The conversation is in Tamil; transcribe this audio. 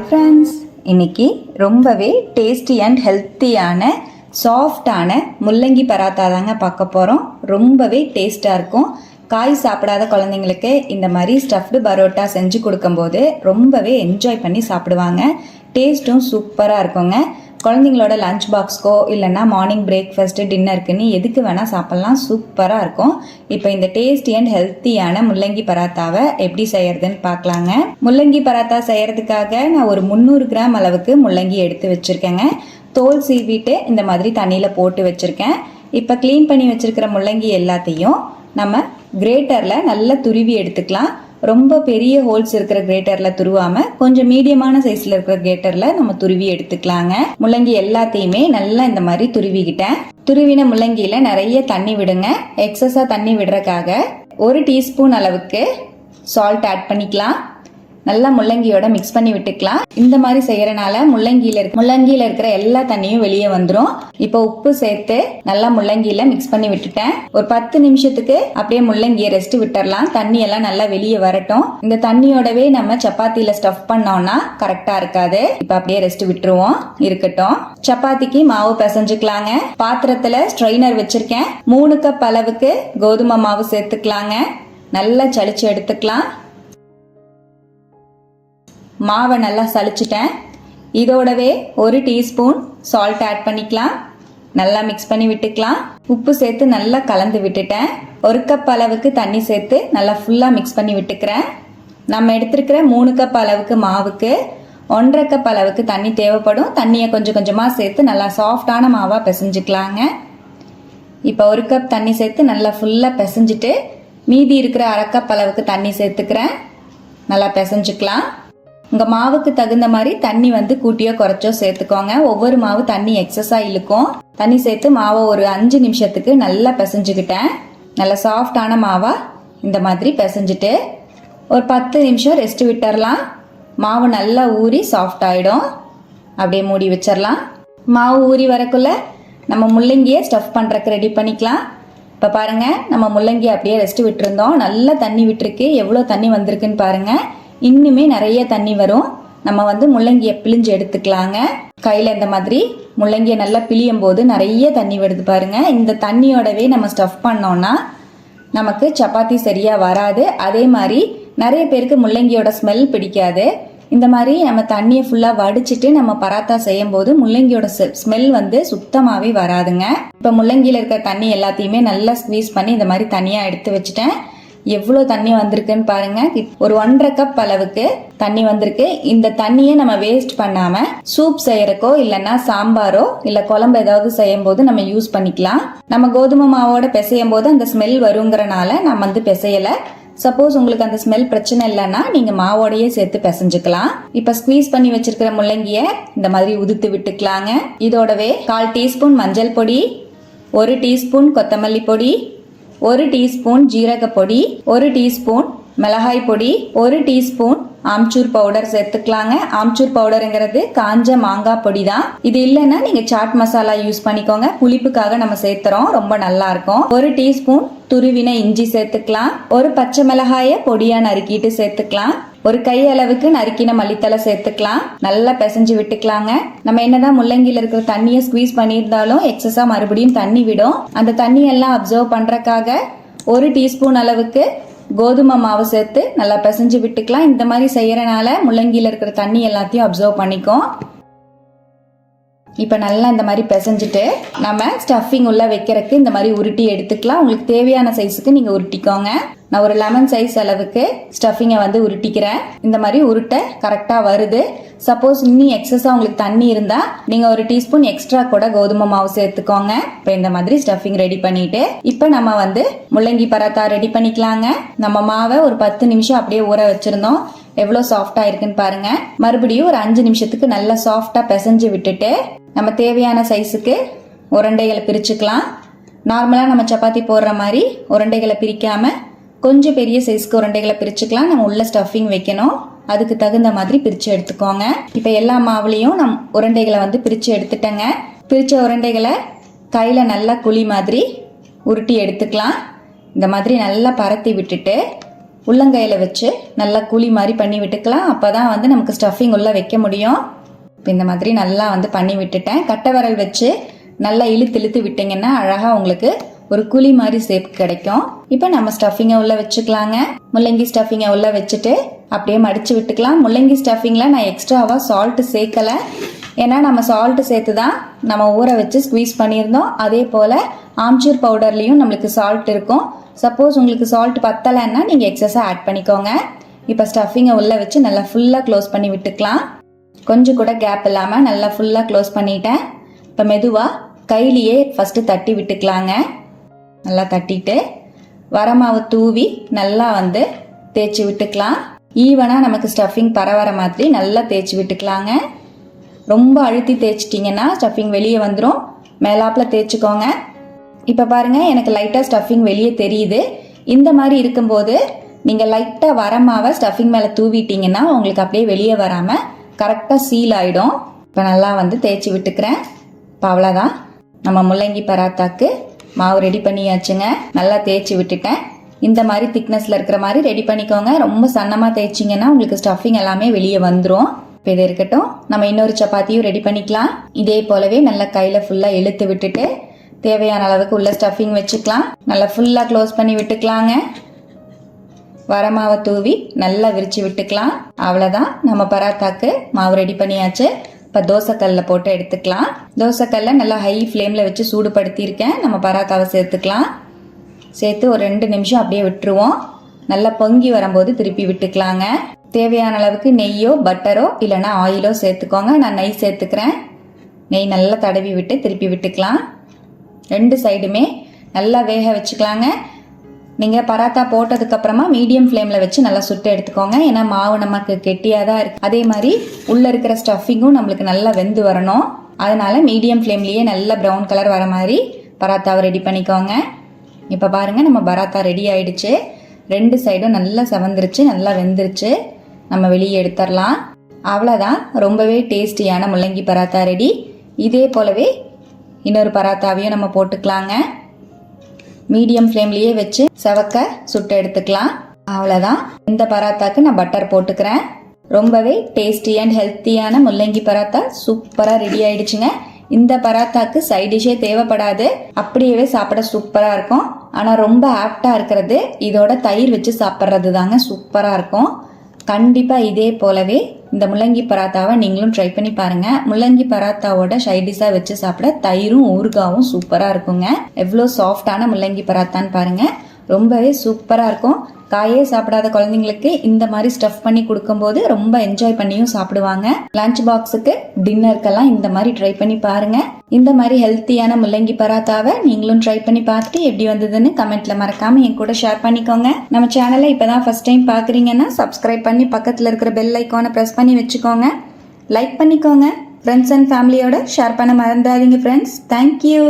ஃப்ரெண்ட்ஸ் இன்னைக்கு ரொம்பவே டேஸ்டி அண்ட் ஹெல்த்தியான சாஃப்டான முள்ளங்கி பராத்தா தாங்க பார்க்க போகிறோம் ரொம்பவே டேஸ்ட்டாக இருக்கும். காய் சாப்பிடாத குழந்தைங்களுக்கு இந்த மாதிரி ஸ்டஃப்டு பரோட்டா செஞ்சு கொடுக்கும்போது ரொம்பவே என்ஜாய் பண்ணி சாப்பிடுவாங்க. டேஸ்ட்டும் சூப்பராக இருக்குங்க. குழந்தைங்களோட லஞ்ச் பாக்ஸ்க்கோ இல்லைன்னா மார்னிங் பிரேக்ஃபாஸ்ட்டு டின்னருக்குன்னு எதுக்கு வேணால் சாப்பிட்லாம். சூப்பராக இருக்கும். இப்போ இந்த டேஸ்டி அண்ட் ஹெல்த்தியான முள்ளங்கி பராத்தாவை எப்படி செய்யறதுன்னு பார்க்கலாங்க. முள்ளங்கி பராத்தா செய்யறதுக்காக நான் ஒரு முந்நூறு கிராம் அளவுக்கு முள்ளங்கி எடுத்து வச்சுருக்கேங்க. தோல் சீவிட்டு இந்த மாதிரி தண்ணியில் போட்டு வச்சுருக்கேன். இப்போ க்ளீன் பண்ணி வச்சுருக்கிற முள்ளங்கி எல்லாத்தையும் நம்ம கிரேட்டரில் நல்லா துருவி எடுத்துக்கலாம். ரொம்ப பெரிய ஹோல்ஸ் இருக்கிற கிரேட்டரில் துருவாம கொஞ்சம் மீடியமான சைஸில் இருக்கிற கிரேட்டரில் நம்ம துருவி எடுத்துக்கலாங்க. முள்ளங்கி எல்லாத்தையுமே நல்லா இந்த மாதிரி துருவிக்கிட்டேன். துருவின முள்ளங்கியில நிறைய தண்ணி விடுங்க. எக்ஸஸாக தண்ணி விடுறதுக்காக ஒரு டீஸ்பூன் அளவுக்கு சால்ட் ஆட் பண்ணிக்கலாம். நல்லா முள்ளங்கியோட மிக்ஸ் பண்ணி விட்டுக்கலாம். இந்த மாதிரி செய்யறனால முள்ளங்கியில இருக்க முள்ளங்கியில இருக்கிற எல்லா தண்ணியும் வெளியே வந்துடும் இப்போ உப்பு சேர்த்து நல்லா முள்ளங்கியில மிக்ஸ் பண்ணி விட்டுட்டேன். ஒரு பத்து நிமிஷத்துக்கு அப்படியே முள்ளங்கியை ரெஸ்ட் விட்டுறலாம். தண்ணி எல்லாம் நல்லா வெளியே வரட்டும். இந்த தண்ணியோடவே நம்ம சப்பாத்தியில ஸ்டஃப் பண்ணோம்னா கரெக்டா இருக்காது. இப்போ அப்படியே ரெஸ்ட் விட்டுருவோம். இருக்கட்டும். சப்பாத்திக்கு மாவு பிசைஞ்சுக்கலாங்க. பாத்திரத்துல ஸ்ட்ரைனர் வச்சிருக்கேன். மூணு கப் அளவுக்கு கோதுமை மாவு சேர்த்துக்கலாங்க. நல்லா சளிச்சு எடுத்துக்கலாம். மாவை நல்லா சளிச்சிட்டேன். இதோடவே ஒரு டீஸ்பூன் சால்ட் ஆட் பண்ணிக்கலாம். நல்லா மிக்ஸ் பண்ணி விட்டுக்கலாம். உப்பு சேர்த்து நல்லா கலந்து விட்டுட்டேன். ஒரு கப் அளவுக்கு தண்ணி சேர்த்து நல்லா ஃபுல்லாக மிக்ஸ் பண்ணி விட்டுக்கிறேன். நம்ம எடுத்துருக்கிற மூணு கப் அளவுக்கு மாவுக்கு ஒன்றரை கப் அளவுக்கு தண்ணி தேவைப்படும். தண்ணியை கொஞ்சம் கொஞ்சமாக சேர்த்து நல்லா சாஃப்டான மாவாக பிசைஞ்சுக்கலாங்க. இப்போ ஒரு கப் தண்ணி சேர்த்து நல்லா ஃபுல்லாக பிசைஞ்சிட்டு மீதி இருக்கிற அரை கப் அளவுக்கு தண்ணி சேர்த்துக்கிறேன். நல்லா பிசைஞ்சுக்கலாம். உங்கள் மாவுக்கு தகுந்த மாதிரி தண்ணி வந்து கூட்டியோ குறைச்சோ சேர்த்துக்கோங்க. ஒவ்வொரு மாவு தண்ணி எக்ஸஸாக இழுக்கும். தண்ணி சேர்த்து மாவை ஒரு அஞ்சு நிமிஷத்துக்கு நல்லா பிசைஞ்சுக்கிட்டேன். நல்லா சாஃப்டான மாவா இந்த மாதிரி பிசைஞ்சிட்டு ஒரு பத்து நிமிஷம் ரெஸ்ட் விட்டுறலாம். மாவு நல்லா ஊறி சாஃப்ட் ஆகிடும் அப்படியே மூடி வச்சிடலாம் மாவு ஊறி வரக்குள்ள நம்ம முள்ளங்கியை ஸ்டஃப் பண்ணுறக்கு ரெடி பண்ணிக்கலாம். இப்போ பாருங்கள் நம்ம முள்ளங்கி அப்படியே ரெஸ்ட் விட்டுருந்தோம். நல்லா தண்ணி விட்டுருக்கு. எவ்வளோ தண்ணி வந்திருக்குன்னு பாருங்கள் இன்னுமே நிறைய தண்ணி வரும். நம்ம வந்து முள்ளங்கியை பிழிஞ்சு எடுத்துக்கலாங்க. கையில் இந்த மாதிரி முள்ளங்கியை நல்லா பிழியும் போது நிறைய தண்ணி வருது பாருங்க. இந்த தண்ணியோடவே நம்ம ஸ்டஃப் பண்ணோம்னா நமக்கு சப்பாத்தி சரியாக வராது. அதே மாதிரி நிறைய பேருக்கு முள்ளங்கியோட ஸ்மெல் பிடிக்காது. இந்த மாதிரி நம்ம தண்ணியை ஃபுல்லாக வடிச்சிட்டு நம்ம பராத்தா செய்யும் போது முள்ளங்கியோட ஸ்மெல் வந்து சுத்தமாகவே வராதுங்க. இப்போ முள்ளங்கியில் இருக்கிற தண்ணி எல்லாத்தையுமே நல்லா ஸ்க்வீஸ் பண்ணி இந்த மாதிரி தனியாக எடுத்து வச்சுட்டேன். எவ்வளோ தண்ணி வந்திருக்குன்னு பாருங்க. ஒரு ஒன்றரை கப் அளவுக்கு தண்ணி வந்திருக்கு. இந்த தண்ணியை நம்ம வேஸ்ட் பண்ணாம சூப் செய்யறக்கோ இல்லைன்னா சாம்பாரோ இல்ல குழம்பு ஏதாவது செய்யும் போது நம்ம யூஸ் பண்ணிக்கலாம். நம்ம கோதுமை மாவோட பிசையும் போது அந்த ஸ்மெல் வருங்கிறனால நம்ம வந்து பிசையல. சப்போஸ் உங்களுக்கு அந்த ஸ்மெல் பிரச்சனை இல்லைன்னா நீங்க மாவோடையே சேர்த்து பிசைஞ்சுக்கலாம். இப்ப ஸ்குவீஸ் பண்ணி வச்சிருக்கிற முள்ளங்கிய இந்த மாதிரி உதுத்து விட்டுக்கலாங்க. இதோடவே கால் டீஸ்பூன் மஞ்சள் பொடி ஒரு டீஸ்பூன் கொத்தமல்லி பொடி ஒரு டீஸ்பூன் ஜீரக பொடி ஒரு டீஸ்பூன் மிளகாய் பொடி ஒரு டீஸ்பூன் ஆம்ச்சூர் பவுடர் சேர்த்துக்கலாங்க. ஆம்ச்சூர் பவுடருங்கிறது காஞ்ச மாங்காய் பொடி தான் இது இல்லைன்னா நீங்க சாட் மசாலா யூஸ் பண்ணிக்கோங்க. புளிப்புக்காக நம்ம சேர்த்துறோம். ரொம்ப நல்லா இருக்கும் ஒரு டீஸ்பூன் துருவின இஞ்சி சேர்த்துக்கலாம். ஒரு பச்சை மிளகாய பொடியா நறுக்கிட்டு சேர்த்துக்கலாம். ஒரு கை அளவுக்கு நறுக்கின மல்லித்தலை சேர்த்துக்கலாம். நல்லா பிசைஞ்சு விட்டுக்கலாங்க. நம்ம என்னதான் முள்ளங்கியில் இருக்கிற தண்ணியை ஸ்குவீஸ் பண்ணியிருந்தாலும் எக்ஸஸா மறுபடியும் தண்ணி விடும். அந்த தண்ணியெல்லாம் அப்சர்வ் பண்றக்காக ஒரு டீஸ்பூன் அளவுக்கு கோதுமை மாவு சேர்த்து நல்லா பிசைஞ்சு விட்டுக்கலாம். இந்த மாதிரி செய்யறனால முள்ளங்கியில் இருக்கிற தண்ணி எல்லாத்தையும் அப்சர்வ் பண்ணிக்கும். இப்போ நல்லா இந்த மாதிரி பிசைஞ்சிட்டு நம்ம ஸ்டஃபிங் உள்ள வைக்கிறதுக்கு இந்த மாதிரி உருட்டி எடுத்துக்கலாம். உங்களுக்கு தேவையான சைஸுக்கு நீங்கள் உருட்டிக்கோங்க. நான் ஒரு லெமன் சைஸ் அளவுக்கு ஸ்டஃபிங்கை வந்து உருட்டிக்கிறேன். இந்த மாதிரி உருட்ட கரெக்டாக வருது. சப்போஸ் இன்னும் எக்ஸஸாக உங்களுக்கு தண்ணி இருந்தால் நீங்கள் ஒரு டீஸ்பூன் எக்ஸ்ட்ரா கூட கோதுமை மாவு சேர்த்துக்கோங்க. இப்போ இந்த மாதிரி ஸ்டஃபிங் ரெடி பண்ணிட்டு இப்போ நம்ம வந்து முள்ளங்கி பராத்தா ரெடி பண்ணிக்கலாங்க. நம்ம மாவை ஒரு பத்து நிமிஷம் அப்படியே ஊற வச்சிருந்தோம். எவ்வளோ சாஃப்டாக இருக்குன்னு பாருங்க. மறுபடியும் ஒரு அஞ்சு நிமிஷத்துக்கு நல்லா சாஃப்டாக பிசைஞ்சு விட்டுட்டு நம்ம தேவையான சைஸுக்கு உருண்டைகளை பிரிச்சுக்கலாம். நார்மலாக நம்ம சப்பாத்தி போடுற மாதிரி உருண்டைகளை பிரிக்காமல் கொஞ்சம் பெரிய சைஸ்க்கு உருண்டைகளை பிரிச்சுக்கலாம். நம்ம உள்ள ஸ்டஃபிங் வைக்கணும். அதுக்கு தகுந்த மாதிரி பிரித்து எடுத்துக்கோங்க. இப்போ எல்லா மாவுலேயும் நம் உருண்டைகளை வந்து பிரித்து எடுத்துட்டேங்க. பிரித்த உருண்டைகளை கையில் நல்லா குழி மாதிரி உருட்டி எடுத்துக்கலாம். இந்த மாதிரி நல்லா பரத்தி விட்டுட்டு உள்ளங்கையில் வச்சு நல்லா குழி மாதிரி பண்ணி விட்டுக்கலாம். அப்போ தான் வந்து நமக்கு ஸ்டஃபிங் உள்ளே வைக்க முடியும். இப்போ இந்த மாதிரி நல்லா வந்து பண்ணி விட்டுட்டேன். கட்டை விரல் வச்சு நல்லா இழுத்து இழுத்து விட்டிங்கன்னா அழகாக உங்களுக்கு ஒரு குழி மாதிரி ஷேப் கிடைக்கும். இப்போ நம்ம ஸ்டஃபிங்கை உள்ளே வச்சுக்கலாங்க. முள்ளங்கி ஸ்டஃபிங்கை உள்ளே வச்சுட்டு அப்படியே மடித்து விட்டுக்கலாம். முள்ளங்கி ஸ்டஃபிங்கில் நான் எக்ஸ்ட்ராவாக சால்ட்டு சேர்க்கலை. ஏன்னா நம்ம சால்ட்டு சேர்த்து தான் நம்ம ஊற வச்சு ஸ்குவீஸ் பண்ணியிருந்தோம். அதே போல் ஆம்ச்சூர் பவுடர்லேயும் நம்மளுக்கு சால்ட் இருக்கும். சப்போஸ் உங்களுக்கு சால்ட் பத்தலைன்னா நீங்கள் எக்ஸஸாக ஆட் பண்ணிக்கோங்க. இப்போ ஸ்டஃபிங்கை உள்ளே வச்சு நல்லா ஃபுல்லாக க்ளோஸ் பண்ணி விட்டுக்கலாம். கொஞ்சம் கூட கேப் இல்லாமல் நல்லா ஃபுல்லாக க்ளோஸ் பண்ணிட்டேன். இப்போ மெதுவாக கையிலேயே ஃபஸ்ட்டு தட்டி விட்டுக்கலாங்க. நல்லா தட்டிட்டு வரமாவை தூவி நல்லா வந்து தேய்ச்சி விட்டுக்கலாம். ஈவனாக நமக்கு ஸ்டஃபிங் பரவற மாதிரி நல்லா தேய்ச்சி விட்டுக்கலாங்க. ரொம்ப அழுத்தி தேய்ச்சிட்டிங்கன்னா ஸ்டஃபிங் வெளியே வந்துடும் மேலாப்பில் தேய்ச்சிக்கோங்க. இப்போ பாருங்கள் எனக்கு லைட்டாக ஸ்டஃபிங் வெளியே தெரியுது. இந்த மாதிரி இருக்கும்போது நீங்கள் லைட்டாக வரமாவை ஸ்டஃபிங் மேலே தூவிட்டீங்கன்னா உங்களுக்கு அப்படியே வெளியே வராமல் கரெக்டாக சீல் ஆகிடும் இப்போ நல்லா வந்து தேய்ச்சி விட்டுக்கிறேன். இப்போ அவ்வளோதான் நம்ம முள்ளங்கி பராத்தாக்கு மாவு ரெடி பண்ணியாச்சுங்க. நல்லா தேய்ச்சி விட்டுட்டேன். இந்த மாதிரி திக்னஸில் இருக்கிற மாதிரி ரெடி பண்ணிக்கோங்க. ரொம்ப சன்னமாக தேய்ச்சிங்கன்னா உங்களுக்கு ஸ்டஃபிங் எல்லாமே வெளியே வந்துடும் இப்போ இது இருக்கட்டும். நம்ம இன்னொரு சப்பாத்தியும் ரெடி பண்ணிக்கலாம். இதே போலவே நல்லா கையில் ஃபுல்லாக இழுத்து விட்டுட்டு தேவையான அளவுக்கு உள்ள ஸ்டஃபிங் வச்சுக்கலாம். நல்லா ஃபுல்லாக க்ளோஸ் பண்ணி விட்டுக்கலாங்க. வரமாவை தூவி நல்லா விரித்து விட்டுக்கலாம். அவ்வளோதான் நம்ம பராத்தாக்கு மாவு ரெடி பண்ணியாச்சு. இப்போ தோசைக்கல்லில் போட்டு எடுத்துக்கலாம். தோசைக்கல்லை நல்லா ஹை ஃப்ளேமில் வச்சு சூடுபடுத்தியிருக்கேன். நம்ம பராத்தாவை சேர்த்துக்கலாம். சேர்த்து ஒரு ரெண்டு நிமிஷம் அப்படியே விட்டுருவோம். நல்லா பொங்கி வரும்போது திருப்பி விட்டுக்கலாங்க. தேவையான அளவுக்கு நெய்யோ பட்டரோ இல்லைன்னா ஆயிலோ சேர்த்துக்கோங்க. நான் நெய் சேர்த்துக்கிறேன். நெய் நல்லா தடவி விட்டு திருப்பி விட்டுக்கலாம். ரெண்டு சைடுமே நல்லா வேக வச்சுக்கலாங்க. நீங்கள் பராத்தா போட்டதுக்கப்புறமா மீடியம் ஃப்ளேமில் வச்சு நல்லா சுட்டு எடுத்துக்கோங்க. ஏன்னா மாவு நமக்கு கெட்டியாக தான் இருக்குது அதே மாதிரி உள்ளே இருக்கிற ஸ்டஃபிங்கும் நம்மளுக்கு நல்லா வெந்து வரணும். அதனால் மீடியம் ஃப்ளேம்லேயே நல்ல ப்ரௌன் கலர் வர மாதிரி பராத்தாவை ரெடி பண்ணிக்கோங்க. இப்போ பாருங்கள் நம்ம பராத்தா ரெடி ஆயிடுச்சு. ரெண்டு சைடும் நல்லா செவந்துருச்சு நல்லா வெந்துருச்சு. நம்ம வெளியே எடுத்துடலாம். அவ்வளோதான் ரொம்பவே டேஸ்டியான முள்ளங்கி பராத்தா ரெடி. இதே போலவே இன்னொரு பராத்தாவையும் நம்ம போட்டுக்கலாங்க. மீடியம் ஃப்ளேம்லேயே வச்சு செவக்க சுட்டு எடுத்துக்கலாம். அவ்வளோதான் இந்த பராத்தாக்கு நான் பட்டர் போட்டுக்கிறேன். ரொம்பவே டேஸ்டி அண்ட் ஹெல்த்தியான முள்ளங்கி பராத்தா சூப்பராக ரெடி ஆயிடுச்சுங்க. இந்த பராத்தாக்கு சைட் டிஷ்ஷே தேவைப்படாது. அப்படியே சாப்பிட சூப்பராக இருக்கும். ஆனால் ரொம்ப ஆப்டாக இருக்கிறது. இதோட தயிர் வச்சு சாப்பிட்றது தாங்க சூப்பராக இருக்கும். கண்டிப்பாக இதே போலவே இந்த முள்ளங்கி பராத்தாவை நீங்களும் ட்ரை பண்ணி பாருங்க. முள்ளங்கி பராத்தாவோட சைடிஷாக வச்சு சாப்பிட தயிரும் ஊறுகாவும் சூப்பராக இருக்குங்க. எவ்வளோ சாஃப்டான முள்ளங்கி பராத்தான்னு பாருங்க. ரொம்பவே சூப்பராக இருக்கும். காயே சாப்பிடாத குழந்தைங்களுக்கு இந்த மாதிரி ஸ்டஃப் பண்ணி கொடுக்கும்போது ரொம்ப என்ஜாய் பண்ணியும் சாப்பிடுவாங்க. லஞ்ச் பாக்ஸுக்கு டின்னருக்கெல்லாம் இந்த மாதிரி ட்ரை பண்ணி பாருங்க. இந்த மாதிரி ஹெல்த்தியான முள்ளங்கி பராத்தாவை நீங்களும் ட்ரை பண்ணி பார்த்துட்டு எப்படி வந்ததுன்னு கமெண்ட்ல மறக்காம என் கூட ஷேர் பண்ணிக்கோங்க. நம்ம சேனலை இப்பதான் ஃபர்ஸ்ட் டைம் பாக்குறீங்கன்னா சப்ஸ்கிரைப் பண்ணி பக்கத்துல இருக்கிற பெல் ஐக்கானை ப்ரெஸ் பண்ணி வச்சுக்கோங்க. லைக் பண்ணிக்கோங்க. ஃப்ரெண்ட்ஸ் அண்ட் ஃபேமிலியோட ஷேர் பண்ண மறந்துடாதீங்க ஃப்ரெண்ட்ஸ் தேங்க்யூ